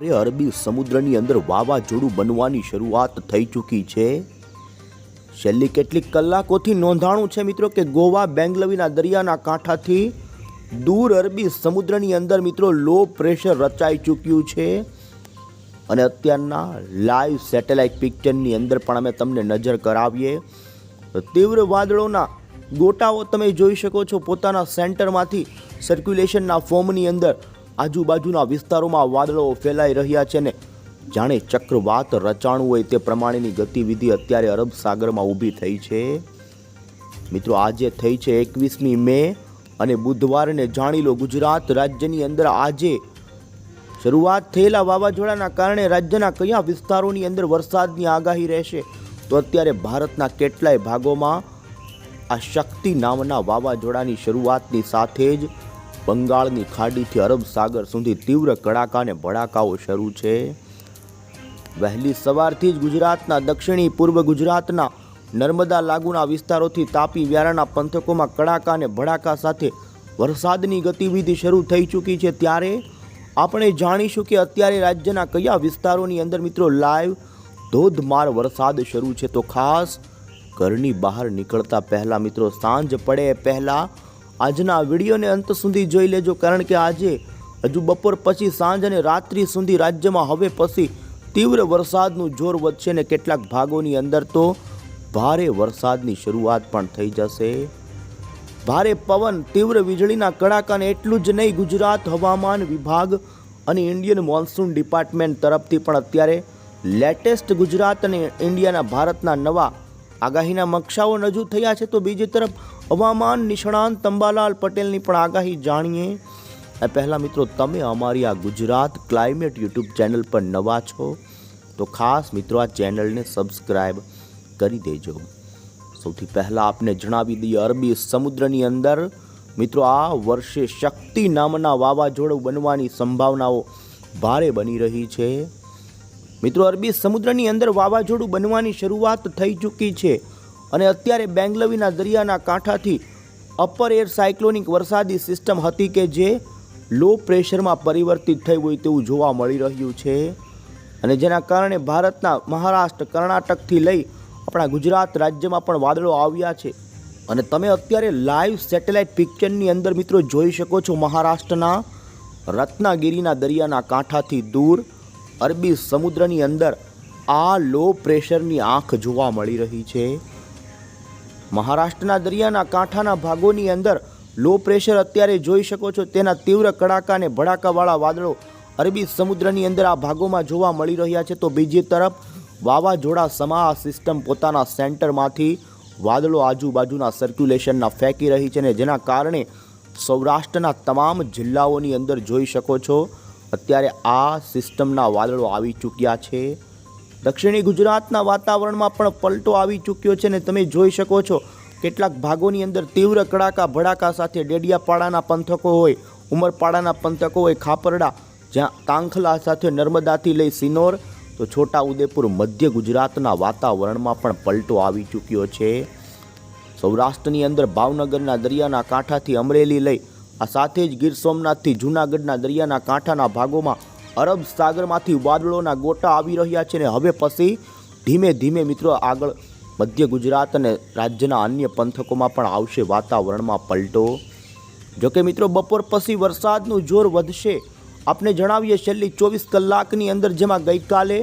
અરે અરબી સમુદ્રની અંદર વાવાઝોડું બનવાની શરૂઆત થઈ ચૂકી છે. છેલ્લી કેટલીક કલાકોથી નોંધાણું છે મિત્રો કે ગોવા બેંગલવીના દરિયાના કાંઠાથી દૂર અરબી સમુદ્રની અંદર મિત્રો લો પ્રેશર રચાઈ ચૂક્યું છે. અને અત્યારના લાઈવ સેટેલાઇટ પિક્ચરની અંદર પણ અમે તમને નજર કરાવીએ. તીવ્ર વાદળોના ગોટાઓ તમે જોઈ શકો છો. પોતાના સેન્ટરમાંથી સર્ક્યુલેશનના ફોર્મની અંદર આજુબાજુના વિસ્તારોમાં વાદળો ફેલાઈ રહ્યા છે ને જાણે ચક્રવાત રચાણું હોય તે પ્રમાણેની ગતિવિધિ અત્યારે અરબ સાગરમાં ઊભી થઈ છે. મિત્રો, આજે થઈ છે એકવીસમી મે અને બુધવારને જાણી લો ગુજરાત રાજ્યની અંદર આજે શરૂઆત થયેલા વાવાઝોડાના કારણે રાજ્યના કયા વિસ્તારોની અંદર વરસાદની આગાહી રહેશે? તો અત્યારે ભારતના કેટલાય ભાગોમાં આ શક્તિ નામના વાવાઝોડાની શરૂઆતની સાથે જ બંગાળની ખાડીથી અરબ સાગર સુધી તીવ્ર કડાકા અને ભડાકાઓ શરૂ છે. વહેલી સવારથી જ ગુજરાતના દક્ષિણી પૂર્વ ગુજરાતના નર્મદા લાગુના વિસ્તારોથી તાપી વ્યારાના પંથકોમાં કડાકા અને ભડાકા સાથે વરસાદની ગતિવિધિ શરૂ થઈ ચૂકી છે. ત્યારે આપણે જાણીશું કે અત્યારે રાજ્યના કયા વિસ્તારોની અંદર મિત્રો લાઈવ ધોધમાર વરસાદ શરૂ છે. તો ખાસ ઘરની બહાર નીકળતા પહેલાં મિત્રો સાંજ પડે પહેલાં આજના વિડીયોને અંત સુધી જોઈ લેજો, કારણ કે આજે હજુ બપોર પછી સાંજ અને રાત્રિ સુધી રાજ્યમાં હવે પછી તીવ્ર વરસાદનું જોર વધશે ને કેટલાક ભાગોની અંદર તો ભારે વરસાદની શરૂઆત પણ થઈ જશે. ભારે પવન, તીવ્ર વીજળીના કડાકાને એટલું જ નહીં, ગુજરાત હવામાન વિભાગ અને ઇન્ડિયન મોન્સૂન ડિપાર્ટમેન્ટ તરફથી પણ અત્યારે લેટેસ્ટ ગુજરાત અને ઇન્ડિયાના ભારતના નવા આગાહીના નકશાઓ રજૂ થયા છે. તો બીજી તરફ હવામાન નિષ્ણાંત તંબાલાલ પટેલની પણ આગાહી જાણીએ. એ પહેલાં મિત્રો, તમે અમારી આ ગુજરાત ક્લાઇમેટ યુટ્યુબ ચેનલ પર નવા છો, તો ખાસ મિત્રો આ ચેનલને સબસ્ક્રાઈબ કરી દેજો. સૌથી પહેલાં આપને જણાવી દઈએ, અરબી સમુદ્રની અંદર મિત્રો, આ વર્ષે શક્તિ નામના વાવાઝોડું બનવાની સંભાવનાઓ ભારે બની રહી છે. મિત્રો, અરબી સમુદ્રની અંદર વાવાઝોડું બનવાની શરૂઆત થઈ ચૂકી છે. અને અત્યારે બેંગલવીના દરિયાના કાંઠાથી અપર એર સાયક્લોનિક વરસાદી સિસ્ટમ હતી કે જે લો પ્રેશરમાં પરિવર્તિત થઈ હોય તેવું જોવા મળી રહ્યું છે. અને જેના કારણે ભારતના મહારાષ્ટ્ર, કર્ણાટકથી લઈ આપણા ગુજરાત રાજ્યમાં પણ વાદળો આવ્યા છે. અને તમે અત્યારે લાઈવ સેટેલાઇટ પિક્ચરની અંદર મિત્રો જોઈ શકો છો મહારાષ્ટ્રના રત્નાગીરીના દરિયાના કાંઠાથી દૂર અરબી સમુદ્રની અંદર આ લો પ્રેશરની આંખ જોવા મળી રહી છે. મહારાષ્ટ્રના દરિયાના કાંઠાના ભાગોની અંદર લો પ્રેશર અત્યારે જોઈ શકો છો. તેના તીવ્ર કડાકા અને ભડાકાવાળા વાદળો અરબી સમુદ્રની અંદર આ ભાગોમાં જોવા મળી રહ્યા છે. તો બીજી તરફ વાવાઝોડા સમા સિસ્ટમ પોતાના સેન્ટરમાંથી વાદળો આજુબાજુના સર્ક્યુલેશનના ફેંકી રહી છે ને જેના કારણે સૌરાષ્ટ્રના તમામ જિલ્લાઓની અંદર જોઈ શકો છો. અત્યારે આ સિસ્ટમના વાદળો આવી ચૂક્યા છે. દક્ષિણી ગુજરાતના વાતાવરણમાં પણ પલટો આવી ચૂક્યો છે ને તમે જોઈ શકો છો, કેટલાક ભાગોની અંદર તીવ્ર કડાકા ભડાકા સાથે ડેડિયાપાડાના પંથકો હોય, ઉમરપાડાના પંથકો હોય, ખાપરડા, જ્યાં તાંખલા સાથે નર્મદાથી લઈ સિનોર, તો છોટા ઉદેપુર, મધ્ય ગુજરાતના વાતાવરણમાં પણ પલટો આવી ચૂક્યો છે. સૌરાષ્ટ્રની અંદર ભાવનગરના દરિયાના કાંઠાથી અમરેલી લઈ, આ સાથે જ ગીર સોમનાથથી જૂનાગઢના દરિયાના કાંઠાના ભાગોમાં અરબ સાગરમાંથી વાદળોના ગોટા આવી રહ્યા છે ને હવે પછી ધીમે ધીમે મિત્રો આગળ મધ્ય ગુજરાત અને રાજ્યના અન્ય પંથકોમાં પણ આવશે વાતાવરણમાં પલટો. જોકે મિત્રો, બપોર પછી વરસાદનું જોર વધશે. આપણે જણાવીએ, છેલ્લી ચોવીસ કલાકની અંદર જેમાં ગઈકાલે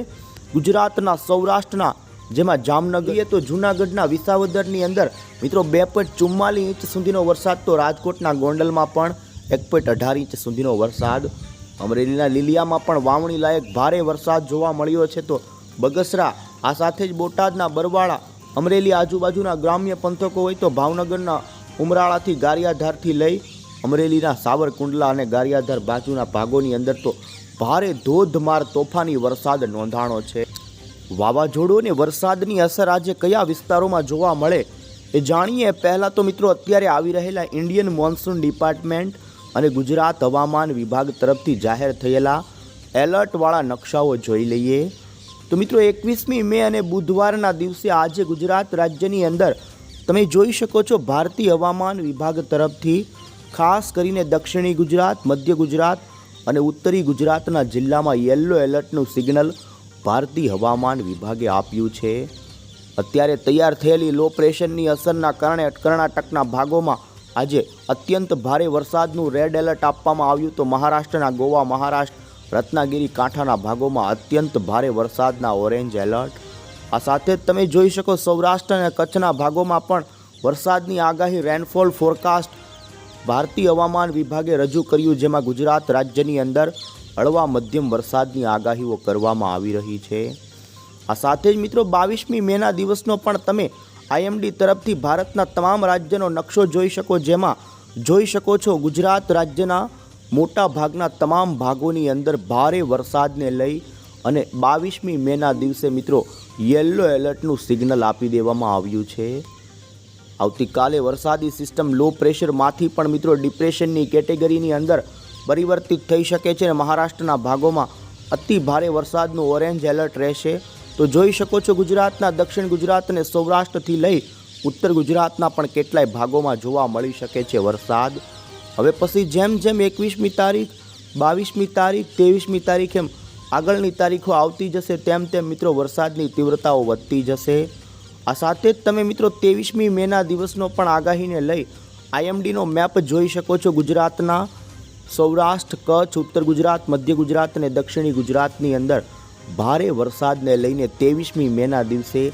ગુજરાતના સૌરાષ્ટ્રના જેમાં જામનગર તો જૂનાગઢના વિસાવદરની અંદર મિત્રો બે પોઈન્ટ ચુમ્માલીસ ઇંચ સુધીનો વરસાદ, તો રાજકોટના ગોંડલમાં પણ એક પોઈન્ટ અઢાર ઇંચ સુધીનો વરસાદ. અમરેલીના લીલિયામાં પણ વાવણી લાયક ભારે વરસાદ જોવા મળ્યો છે તો બગસરા, આ સાથે જ બોટાદના બરવાળા, અમરેલી આજુબાજુના ગ્રામ્ય પંથકો હોય તો ભાવનગરના ઉમરાળાથી ગારિયાધારથી લઈ અમરેલીના સાવરકુંડલા અને ગારિયાધાર બાજુના ભાગોની અંદર તો ભારે ધોધમાર તોફાની વરસાદ નોંધાણો છે. વાવાઝોડું અને વરસાદની અસર આજે કયા વિસ્તારોમાં જોવા મળે એ જાણીએ. પહેલાં તો મિત્રો, અત્યારે આવી રહેલા ઇન્ડિયન મોન્સૂન ડિપાર્ટમેન્ટ અને ગુજરાત હવામાન વિભાગ તરફથી જાહેર થયેલા એલર્ટવાળા નકશાઓ જોઈ લઈએ. તો મિત્રો, એકવીસમી મે અને બુધવારના દિવસે આજે ગુજરાત રાજ્યની અંદર તમે જોઈ શકો છો ભારતીય હવામાન વિભાગ તરફથી, ખાસ કરીને દક્ષિણી ગુજરાત, મધ્ય ગુજરાત અને ઉત્તરી ગુજરાતના જિલ્લામાં યલો એલર્ટનું સિગ્નલ ભારતીય હવામાન વિભાગે આપ્યું છે. અત્યારે તૈયાર થયેલી લો પ્રેશરની અસરના કારણે કર્ણાટકના ભાગોમાં આજે અત્યંત ભારે વરસાદનું રેડ એલર્ટ આપવામાં આવ્યું તો મહારાષ્ટ્રના ગોવા, મહારાષ્ટ્ર, રત્નાગીરી, કાંઠાના ભાગોમાં અત્યંત ભારે વરસાદના ઓરેન્જ એલર્ટ આ સાથે જ તમે જોઈ શકો સૌરાષ્ટ્ર અને કચ્છના ભાગોમાં પણ વરસાદની આગાહી રેનફોલ ફોરકાસ્ટ ભારતીય હવામાન વિભાગે રજૂ કર્યું જેમાં ગુજરાત રાજ્યની અંદર હળવા મધ્યમ વરસાદની આગાહીઓ કરવામાં આવી રહી છે. આ સાથે જ મિત્રો બાવીસમી મેના દિવસનો પણ તમે આઈએમડી તરફથી ભારતના તમામ રાજ્યનો નકશો જોઈ શકો, જેમાં જોઈ શકો છો ગુજરાત રાજ્યના મોટા ભાગના તમામ ભાગોની અંદર ભારે વરસાદને લઈ અને બાવીસમી મેના દિવસે મિત્રો યલો એલર્ટનું સિગ્નલ આપી દેવામાં આવ્યું છે. આવતીકાલે વરસાદી સિસ્ટમ લો પ્રેશરમાંથી પણ મિત્રો ડિપ્રેશનની કેટેગરીની અંદર પરિવર્તિત થઈ શકે છે અને મહારાષ્ટ્રના ભાગોમાં અતિ ભારે વરસાદનું ઓરેન્જ એલર્ટ રહેશે. તો જોઈ શકો છો ગુજરાતના, દક્ષિણ ગુજરાત અને સૌરાષ્ટ્રથી લઈ ઉત્તર ગુજરાતના પણ કેટલાય ભાગોમાં જોવા મળી શકે છે વરસાદ. હવે પછી જેમ જેમ એકવીસમી તારીખ, બાવીસમી તારીખ, ત્રેવીસમી તારીખ એમ આગળની તારીખો આવતી જશે, તેમ તેમ મિત્રો વરસાદની તીવ્રતાઓ વધતી જશે. આ સાથે જ તમે મિત્રો ત્રેવીસમી મેના દિવસનો પણ આગાહીને લઈ આઈએમડીનો મેપ જોઈ શકો છો ગુજરાતના. સૌરાષ્ટ્ર, કચ્છ, ઉત્તર ગુજરાત, મધ્ય ગુજરાત અને દક્ષિણી ગુજરાતની અંદર ભારે વરસાદને લઈને ત્રેવીસમી મેના દિવસે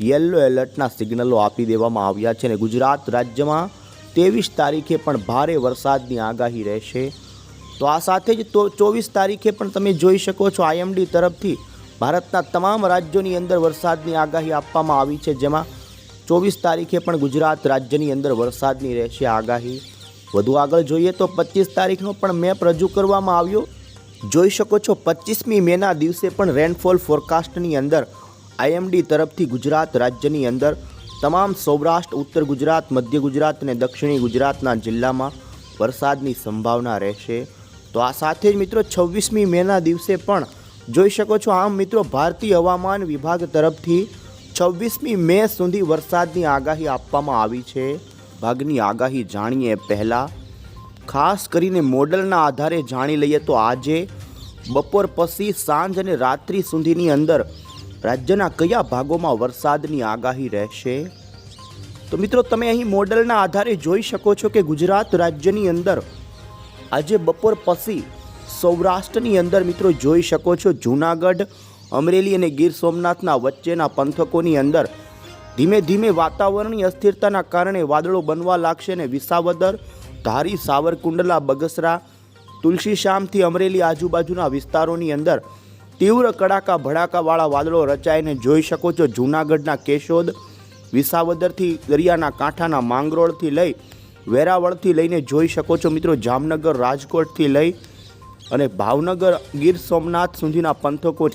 યલો એલર્ટના સિગ્નલો આપી દેવામાં આવ્યા છે અને ગુજરાત રાજ્યમાં ત્રેવીસ તારીખે પણ ભારે વરસાદની આગાહી રહેશે. તો આ સાથે જ તો ચોવીસ તારીખે પણ તમે જોઈ શકો છો આઈએમડી તરફથી ભારતના તમામ રાજ્યોની અંદર વરસાદની આગાહી આપવામાં આવી છે, જેમાં ચોવીસ તારીખે પણ ગુજરાત રાજ્યની અંદર વરસાદની રહેશે આગાહી. વધુ આગળ જોઈએ તો પચીસ તારીખનો પણ મેપ રજૂ કરવામાં આવ્યો. જોઈ શકો છો પચીસમી મેના દિવસે પણ રેનફોલ ફોરકાસ્ટની અંદર આઈએમડી તરફથી ગુજરાત રાજ્યની અંદર તમામ સૌરાષ્ટ્ર, ઉત્તર ગુજરાત, મધ્ય ગુજરાત અને દક્ષિણી ગુજરાતના જિલ્લામાં વરસાદની સંભાવના રહેશે. તો આ સાથે જ મિત્રો છવ્વીસમી મેના દિવસે પણ જોઈ શકો છો, આમ મિત્રો ભારતીય હવામાન વિભાગ તરફથી છવ્વીસમી મે સુધી વરસાદની આગાહી આપવામાં આવી છે. ભાગની આગાહી જાણીએ પહેલાં. ખાસ કરીને મોડલના આધારે જાણી લઈએ તો આજે બપોર પછી સાંજ અને રાત્રિ સુધીની અંદર રાજ્યના કયા ભાગોમાં વરસાદની આગાહી રહેશે? તો મિત્રો, તમે અહીં મોડલના આધારે જોઈ શકો છો કે ગુજરાત રાજ્યની અંદર આજે બપોર પછી સૌરાષ્ટ્રની અંદર મિત્રો જોઈ શકો છો જૂનાગઢ, અમરેલી અને ગીર સોમનાથના વચ્ચેના પંથકોની અંદર ધીમે ધીમે વાતાવરણની અસ્થિરતાના કારણે વાદળો બનવા લાગશે અને વિસાવદર ધારી સાવરકુંડલા, બગસરા, તુલસીશ્યામથી અમરેલી આજુબાજુના વિસ્તારોની અંદર તીવ્ર કડાકા ભડાકાવાળા વાદળો રચાઈને જોઈ શકો છો. જૂનાગઢના કેશોદ, વિસાવદરથી દરિયાના કાંઠાના માંગરોળથી લઈ વેરાવળથી લઈને જોઈ શકો છો મિત્રો. જામનગર, રાજકોટથી લઈ અને ભાવનગર, ગીર સોમનાથ સુધીના પંથકો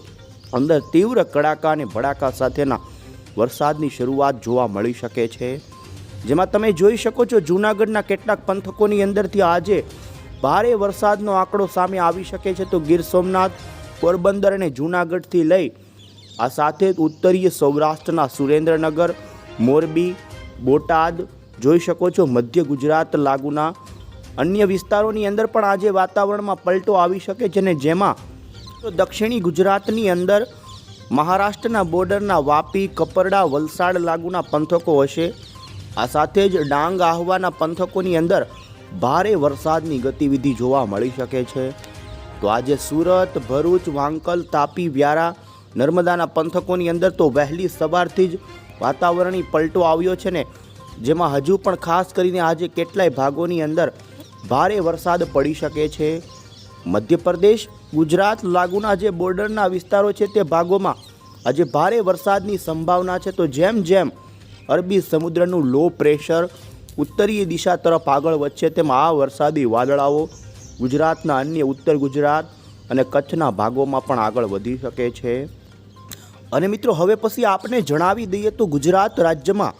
અંદર તીવ્ર કડાકા અને ભડાકા સાથેના વરસાદની શરૂઆત જોવા મળી શકે છે. જેમાં તમે જોઈ શકો છો, જૂનાગઢના કેટલાક પંથકોની અંદરથી આજે ભારે વરસાદનો આંકડો સામે આવી શકે છે. તો ગીર સોમનાથ, પોરબંદર અને જૂનાગઢથી લઈ આ સાથે ઉત્તરીય સૌરાષ્ટ્રના સુરેન્દ્રનગર, મોરબી, બોટાદ, જોઈ શકો છો, મધ્ય ગુજરાત લાગુના અન્ય વિસ્તારોની અંદર પણ આજે વાતાવરણમાં પલટો આવી શકે છે ને જેમાં દક્ષિણી ગુજરાતની અંદર મહારાષ્ટ્રના બોર્ડરના વાપી, કપરડા, વલસાડ લાગુના પંથકો હશે. આ સાથે જ ડાંગ આહવાના પંથકોની અંદર ભારે વરસાદની ગતિવિધિ જોવા મળી શકે છે. તો આજે સુરત, ભરૂચ, વાંકલ, તાપી, વ્યારા, નર્મદાના પંથકોની અંદર તો વહેલી સવારથી જ વાતાવરણની પલટો આવ્યો છે ને, જેમાં હજુ પણ ખાસ કરીને આજે કેટલાય ભાગોની અંદર ભારે વરસાદ પડી શકે છે. મધ્યપ્રદેશ, ગુજરાત લાગુના જે બોર્ડરના વિસ્તારો છે તે ભાગોમાં આજે ભારે વરસાદની સંભાવના છે. તો જેમ જેમ અરબી સમુદ્રનું લો પ્રેશર ઉત્તરીય દિશા તરફ આગળ વધશે. તેમ આ વરસાદી વાદળાઓ ગુજરાતના અન્ય ઉત્તર ગુજરાત અને કચ્છના ભાગોમાં પણ આગળ વધી શકે છે. અને મિત્રો, હવે પછી આપને જણાવી દઈએ તો ગુજરાત રાજ્યમાં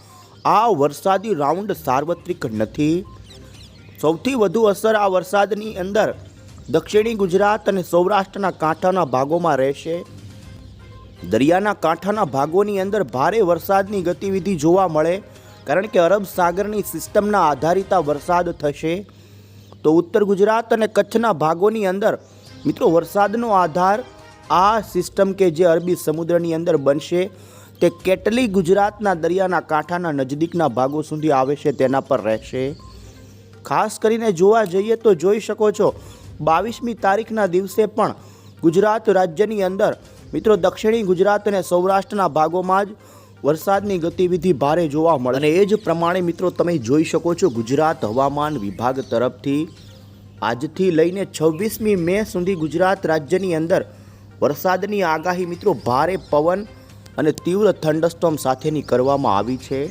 આ વરસાદી રાઉન્ડ સાર્વત્રિક નથી. સૌથી વધુ અસર આ વરસાદની અંદર દક્ષિણી ગુજરાત અને સૌરાષ્ટ્રના કાંઠાના ભાગોમાં રહેશે. દરિયાના કાંઠાના ભાગોની અંદર ભારે વરસાદની ગતિવિધિ જોવા મળે, કારણ કે અરબ સાગરની સિસ્ટમના આધારિત વરસાદ થશે. તો ઉત્તર ગુજરાત અને કચ્છના ભાગોની અંદર, મિત્રો, વરસાદનો આધાર આ સિસ્ટમ કે જે અરબી સમુદ્રની અંદર બનશે, તે કેટલી ગુજરાતના દરિયાના કાંઠાના નજદીકના ભાગો સુધી આવે છે તેના પર રહેશે. ખાસ કરીને જોવા જઈએ તો જોઈ શકો છો, બાવીસમી તારીખના દિવસે પણ ગુજરાત રાજ્યની અંદર મિત્રો, દક્ષિણી ગુજરાત અને સૌરાષ્ટ્રના ભાગોમાં જ વરસાદની ગતિવિધિ ભારે જોવા મળે અને એ જ પ્રમાણે મિત્રો, તમે જોઈ શકો છો ગુજરાત હવામાન વિભાગ તરફથી આજથી લઈને છવ્વીસમી મે સુધી ગુજરાત રાજ્યની અંદર વરસાદની આગાહી મિત્રો, ભારે પવન અને તીવ્ર થંડસ્ટોમ સાથેની કરવામાં આવી છે.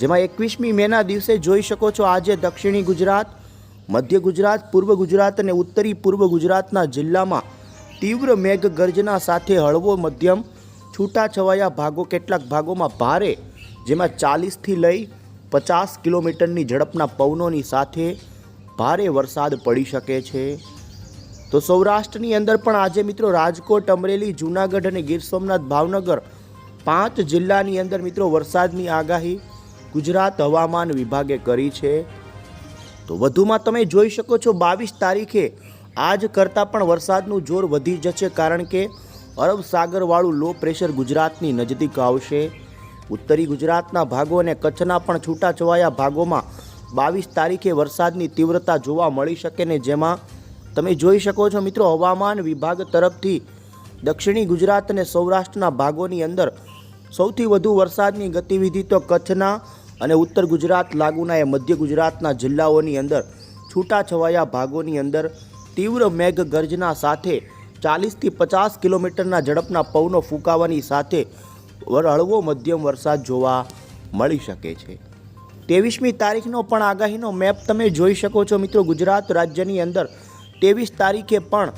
જેમાં એકવીસમી મેના દિવસે જોઈ શકો છો આજે દક્ષિણી ગુજરાત, મધ્ય ગુજરાત, પૂર્વ ગુજરાત અને ઉત્તરી પૂર્વ ગુજરાતના જિલ્લામાં તીવ્ર મેઘ ગર્જના સાથે હળવો મધ્યમ છૂટાછવાયા ભાગો કેટલાક ભાગોમાં ભારે, જેમાં ચાલીસથી લઈ પચાસ કિલોમીટરની ઝડપના પવનોની સાથે ભારે વરસાદ પડી શકે છે. તો સૌરાષ્ટ્રની અંદર પણ આજે મિત્રો રાજકોટ, અમરેલી, જૂનાગઢ અને ગીર સોમનાથ, ભાવનગર પાંચ જિલ્લાની અંદર મિત્રો વરસાદની આગાહી ગુજરાત હવામાન વિભાગે કરી છે. તો વધુમાં તમે જોઈ શકો છો બાવીસ તારીખે આજ કરતાં પણ વરસાદનું જોર વધી જશે કારણ કે અરબ સાગરવાળું લો પ્રેશર ગુજરાતની નજદીક આવશે. ઉત્તરી ગુજરાતના ભાગો અને કચ્છના પણ છૂટાછવાયા ભાગોમાં બાવીસ તારીખે વરસાદની તીવ્રતા જોવા મળી શકે ને જેમાં તમે જોઈ શકો છો મિત્રો, હવામાન વિભાગ તરફથી દક્ષિણી ગુજરાત અને સૌરાષ્ટ્રના ભાગોની અંદર સૌથી વધુ વરસાદની ગતિવિધિ તો કચ્છના અને ઉત્તર ગુજરાત લાગુના એ મધ્ય ગુજરાતના જિલ્લાઓની અંદર છૂટાછવાયા ભાગોની અંદર તીવ્ર મેઘ ગર્જના સાથે ચાલીસથી પચાસ કિલોમીટરના ઝડપના પવનો ફૂંકાવાની સાથે હળવો મધ્યમ વરસાદ જોવા મળી શકે છે. ત્રેવીસમી તારીખનો પણ આગાહીનો મેપ તમે જોઈ શકો છો મિત્રો. ગુજરાત રાજ્યની અંદર ત્રેવીસ તારીખે પણ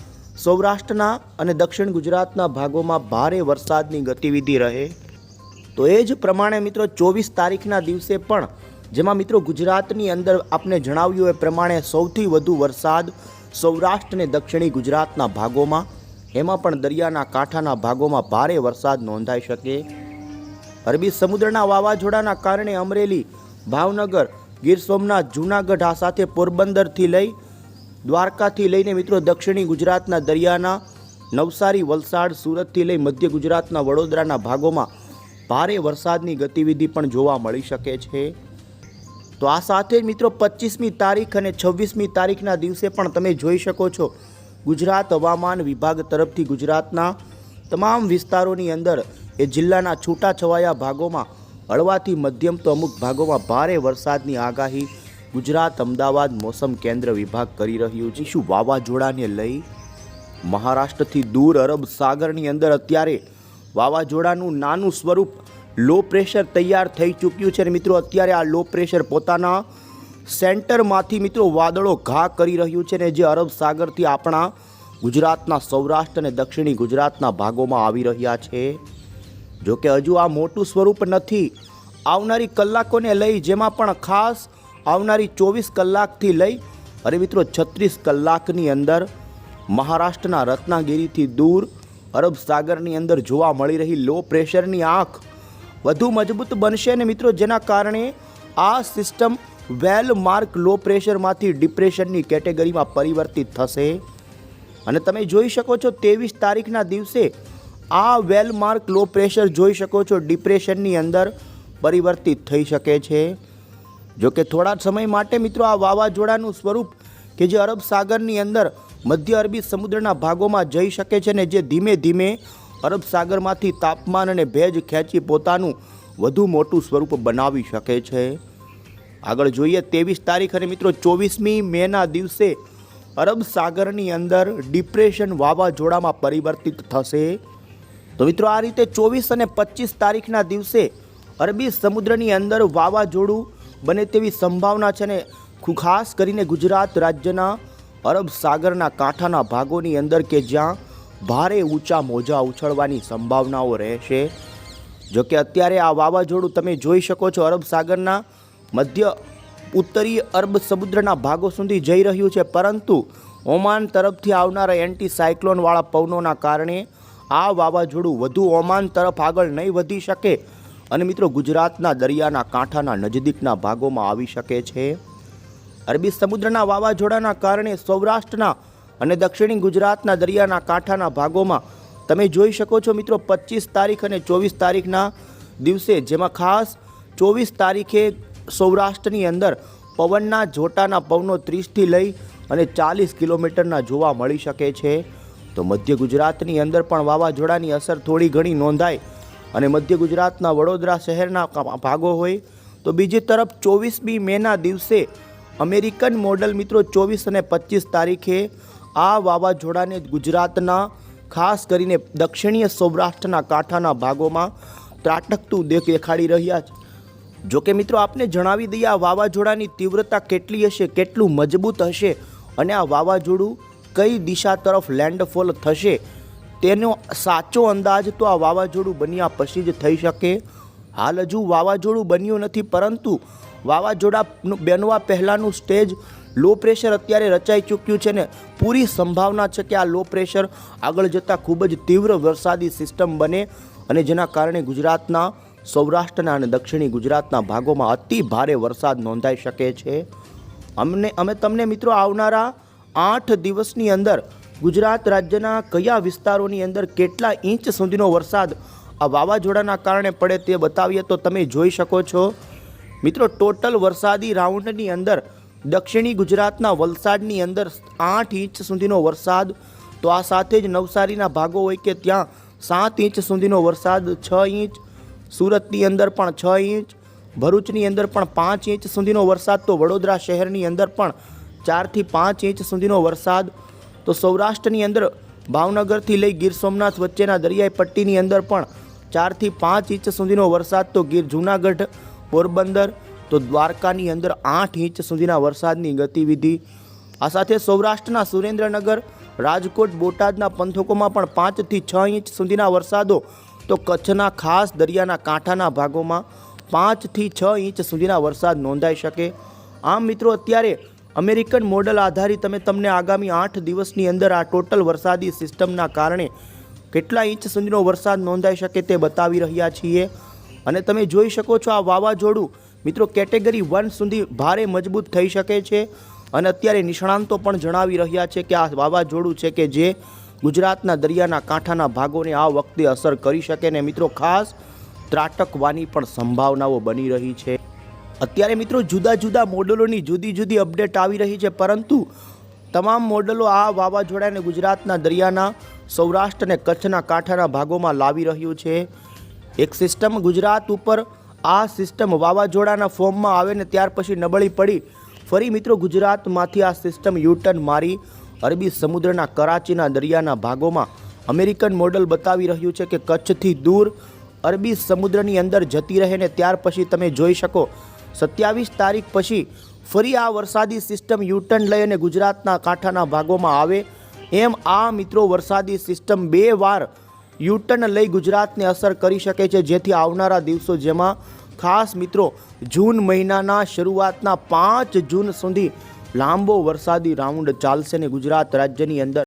સૌરાષ્ટ્રના અને દક્ષિણ ગુજરાતના ભાગોમાં ભારે વરસાદની ગતિવિધિ રહે. તો એ જ પ્રમાણે મિત્રો, ચોવીસ તારીખના દિવસે પણ, જેમાં મિત્રો ગુજરાતની અંદર આપને જણાવ્યું એ પ્રમાણે સૌથી વધુ વરસાદ સૌરાષ્ટ્ર અને દક્ષિણી ગુજરાતના ભાગોમાં, એમાં પણ દરિયાના કાંઠાના ભાગોમાં ભારે વરસાદ નોંધાઈ શકે. અરબી સમુદ્રના વાવાઝોડાના કારણે અમરેલી, ભાવનગર, ગીર સોમનાથ, જૂનાગઢ આ સાથે પોરબંદરથી લઈ, દ્વારકાથી લઈને મિત્રો દક્ષિણી ગુજરાતના દરિયાના, નવસારી, વલસાડ, સુરતથી લઈ મધ્ય ગુજરાતના વડોદરાના ભાગોમાં ભારે વરસાદની ગતિવિધિ પણ જોવા મળી શકે છે. તો આ સાથે જ મિત્રો પચીસમી તારીખ અને છવ્વીસમી તારીખના દિવસે પણ તમે જોઈ શકો છો ગુજરાત હવામાન વિભાગ તરફથી ગુજરાતના તમામ વિસ્તારોની અંદર એ જિલ્લાના છૂટાછવાયા ભાગોમાં હળવાથી મધ્યમ તો અમુક ભાગોમાં ભારે વરસાદની આગાહી ગુજરાત અમદાવાદ મોસમ કેન્દ્ર વિભાગ કરી રહ્યું છે. શું વાવાઝોડાને લઈ મહારાષ્ટ્રથી દૂર અરબ સાગરની અંદર અત્યારે વાવાઝોડાનું નાનું સ્વરૂપ લો પ્રેશર તૈયાર થઈ ચૂક્યું છે અને મિત્રો, અત્યારે આ લો પ્રેશર પોતાના સેન્ટરમાંથી મિત્રો વાદળો ઘા કરી રહ્યું છે ને જે અરબ સાગરથી આપણા ગુજરાતના સૌરાષ્ટ્ર અને દક્ષિણી ગુજરાતના ભાગોમાં આવી રહ્યા છે. જો કે હજુ આ મોટું સ્વરૂપ નથી. આવનારી કલાકોને લઈ, જેમાં પણ ખાસ આવનારી ચોવીસ કલાકથી લઈ અરે મિત્રો છત્રીસ કલાકની અંદર મહારાષ્ટ્રના રત્નાગીરીથી દૂર અરબ સાગરની અંદર જોવા મળી રહી લો પ્રેશરની આંખ વધુ મજબૂત બનશે અને મિત્રો, જેના કારણે આ સિસ્ટમ વેલ માર્ક, લો પ્રેશરમાંથી ડિપ્રેશનની કેટેગરીમાં પરિવર્તિત થશે. અને તમે જોઈ શકો છો, ત્રેવીસ તારીખના દિવસે આ વેલ માર્ક, લો પ્રેશર જોઈ શકો છો, ડિપ્રેશનની અંદર પરિવર્તિત થઈ શકે છે. જો કે થોડા સમય માટે મિત્રો, આ વાવાઝોડાનું સ્વરૂપ કે જે અરબ સાગરની અંદર મધ્ય અરબી સમુદ્રના ભાગોમાં જઈ શકે છે ને જે ધીમે ધીમે અરબ સાગરમાંથી તાપમાન અને ભેજ ખેંચી પોતાનું વધુ મોટું સ્વરૂપ બનાવી શકે છે. આગળ જોઈએ ત્રેવીસ તારીખ અને મિત્રો ચોવીસમી મેના દિવસે અરબ સાગરની અંદર ડિપ્રેશન વાવાઝોડામાં પરિવર્તિત થશે. તો મિત્રો આ રીતે ચોવીસ અને પચીસ તારીખના દિવસે અરબી સમુદ્રની અંદર વાવાઝોડું બને તેવી સંભાવના છે ને ખાસ કરીને ગુજરાત રાજ્યના અરબ સાગરના કાંઠાના ભાગોની અંદર કે જ્યાં ભારે ઊંચા મોજા ઉછળવાની સંભાવનાઓ રહેશે. જોકે અત્યારે આ વાવાઝોડું તમે જોઈ શકો છો, અરબ સાગરના મધ્ય ઉત્તરીય અરબ સમુદ્રના ભાગો સુધી જઈ રહ્યું છે. પરંતુ ઓમાન તરફથી આવનારા એન્ટી સાયક્લોનવાળા પવનોના કારણે આ વાવાઝોડું વધુ ઓમાન તરફ આગળ નહીં વધી શકે અને મિત્રો ગુજરાતના દરિયાના કાંઠાના નજદીકના ભાગોમાં આવી શકે છે. અરબી સમુદ્રના વાવાઝોડાના કારણે સૌરાષ્ટ્રના અને દક્ષિણી ગુજરાતના દરિયાના કાંઠાના ભાગોમાં તમે જોઈ શકો છો મિત્રો પચીસ તારીખ અને ચોવીસ તારીખના દિવસે જેમાં ખાસ ચોવીસ તારીખે સૌરાષ્ટ્રની અંદર પવનના જોટાના પવનો ત્રીસથી લઈ અને ચાલીસ કિલોમીટરના જોવા મળી શકે છે. તો મધ્ય ગુજરાતની અંદર પણ વાવાઝોડાની અસર થોડી ઘણી નોંધાય અને મધ્ય ગુજરાતના વડોદરા શહેરના ભાગો હોય તો બીજી તરફ ચોવીસમી મેના દિવસે અમેરિકન મોડલ મિત્રો ચોવીસ અને પચીસ તારીખે આ વાવાઝોડાને ગુજરાતના, ખાસ કરીને દક્ષિણીય સૌરાષ્ટ્રના કાંઠાના ભાગોમાં ત્રાટકતું દેખ દેખાડી રહ્યા છે. જો કે મિત્રો, આપને જણાવી દઈએ આ વાવાઝોડાની તીવ્રતા કેટલી હશે, કેટલું મજબૂત હશે અને આ વાવાઝોડું કઈ દિશા તરફ લેન્ડફોલ થશે, તેનો સાચો અંદાજ તો આ વાવાઝોડું બન્યા પછી જ થઈ શકે. હાલ હજુ વાવાઝોડું બન્યું નથી, પરંતુ વાવાઝોડાનું બનવા પહેલાંનું સ્ટેજ લો પ્રેશર અત્યારે રચાઈ ચૂક્યું છે ને પૂરી સંભાવના છે કે આ લો પ્રેશર આગળ જતાં ખૂબ જ તીવ્ર વરસાદી સિસ્ટમ બને અને જેના કારણે ગુજરાતના સૌરાષ્ટ્રના અને દક્ષિણી ગુજરાતના ભાગોમાં અતિ ભારે વરસાદ નોંધાઈ શકે છે. અમને, અમે તમને મિત્રો આવનારા આઠ દિવસની અંદર ગુજરાત રાજ્યના કયા વિસ્તારોની અંદર કેટલા ઇંચ સુધીનો વરસાદ આ વાવાઝોડાના કારણે પડે તે બતાવીએ તો તમે જોઈ શકો છો. મિત્રો, ટોટલ વરસાદી રાઉન્ડની અંદર દક્ષિણી ગુજરાતના વલસાડની અંદર આઠ ઇંચ સુધીનો વરસાદ, તો આ સાથે જ નવસારીના ભાગો હોય કે ત્યાં સાત ઇંચ સુધીનો વરસાદ, છ ઇંચ. સુરતની અંદર પણ છ ઇંચ. ભરૂચની અંદર પણ પાંચ ઇંચ સુધીનો વરસાદ, તો વડોદરા શહેરની અંદર પણ ચારથી પાંચ ઇંચ સુધીનો વરસાદ. તો સૌરાષ્ટ્રની અંદર ભાવનગરથી લઈ ગીર સોમનાથ વચ્ચેના દરિયાઈ પટ્ટીની અંદર પણ ચારથી પાંચ ઇંચ સુધીનો વરસાદ, તો ગીર જૂનાગઢ, પોરબંદર તો દ્વારકાની અંદર આઠ ઇંચ સુધીના વરસાદની ગતિવિધિ. આ સાથે સૌરાષ્ટ્રના સુરેન્દ્રનગર, રાજકોટ, બોટાદના પંથકોમાં પણ પાંચથી છ ઇંચ સુધીના વરસાદો. તો કચ્છના ખાસ દરિયાના કાંઠાના ભાગોમાં પાંચથી છ ઇંચ સુધીના વરસાદ નોંધાઈ શકે. આમ મિત્રો, અત્યારે અમેરિકન મોડલ આધારિત અમે તમને આગામી આઠ દિવસની અંદર આ ટોટલ વરસાદી સિસ્ટમના કારણે કેટલા ઇંચ સુધીનો વરસાદ નોંધાઈ શકે તે બતાવી રહ્યા છીએ. અને તમે જોઈ શકો છો આ વાવાઝોડું. મિત્રો, કેટેગરી વન સુધી ભારે મજબૂત થઈ શકે છે અને અત્યારે નિષ્ણાંતો પણ જણાવી રહ્યા છે કે આ વાવાઝોડું છે કે જે ગુજરાતના દરિયાના કાંઠાના ભાગોને આ વખતે અસર કરી શકે ને મિત્રો, ખાસ ત્રાટકવાની પણ સંભાવનાઓ બની રહી છે. અત્યારે મિત્રો, જુદા જુદા મોડલોની જુદી જુદી અપડેટ આવી રહી છે, પરંતુ તમામ મોડલો આ વાવાઝોડાને ગુજરાતના દરિયાના સૌરાષ્ટ્ર અને કચ્છના કાંઠાના ભાગોમાં લાવી રહ્યું છે. એક સિસ્ટમ ગુજરાત ઉપર આ સિસ્ટમ વાવાઝોડાના ફોર્મમાં આવે ને ત્યાર પછી નબળી પડી, ફરી મિત્રો ગુજરાતમાંથી આ સિસ્ટમ યુટર્ન મારી અરબી સમુદ્રના કરાચીના દરિયાના ભાગોમાં. અમેરિકન મોડલ બતાવી રહ્યું છે કે કચ્છથી દૂર અરબી સમુદ્રની અંદર જતી રહે ને ત્યાર પછી તમે જોઈ શકો. સત્યાવીસ તારીખ પછી ફરી આ વરસાદી સિસ્ટમ યુટર્ન લઈ અને ગુજરાતના કાંઠાના ભાગોમાં આવે. એમ આ મિત્રો વરસાદી સિસ્ટમ બે વાર યુટર્ન લઈ ગુજરાતને અસર કરી શકે છે. જેથી આવનારા દિવસો જેમાં ખાસ મિત્રો, જૂન મહિનાના શરૂઆતના પાંચ જૂન સુધી લાંબો વરસાદી રાઉન્ડ ચાલશે ને ગુજરાત રાજ્યની અંદર.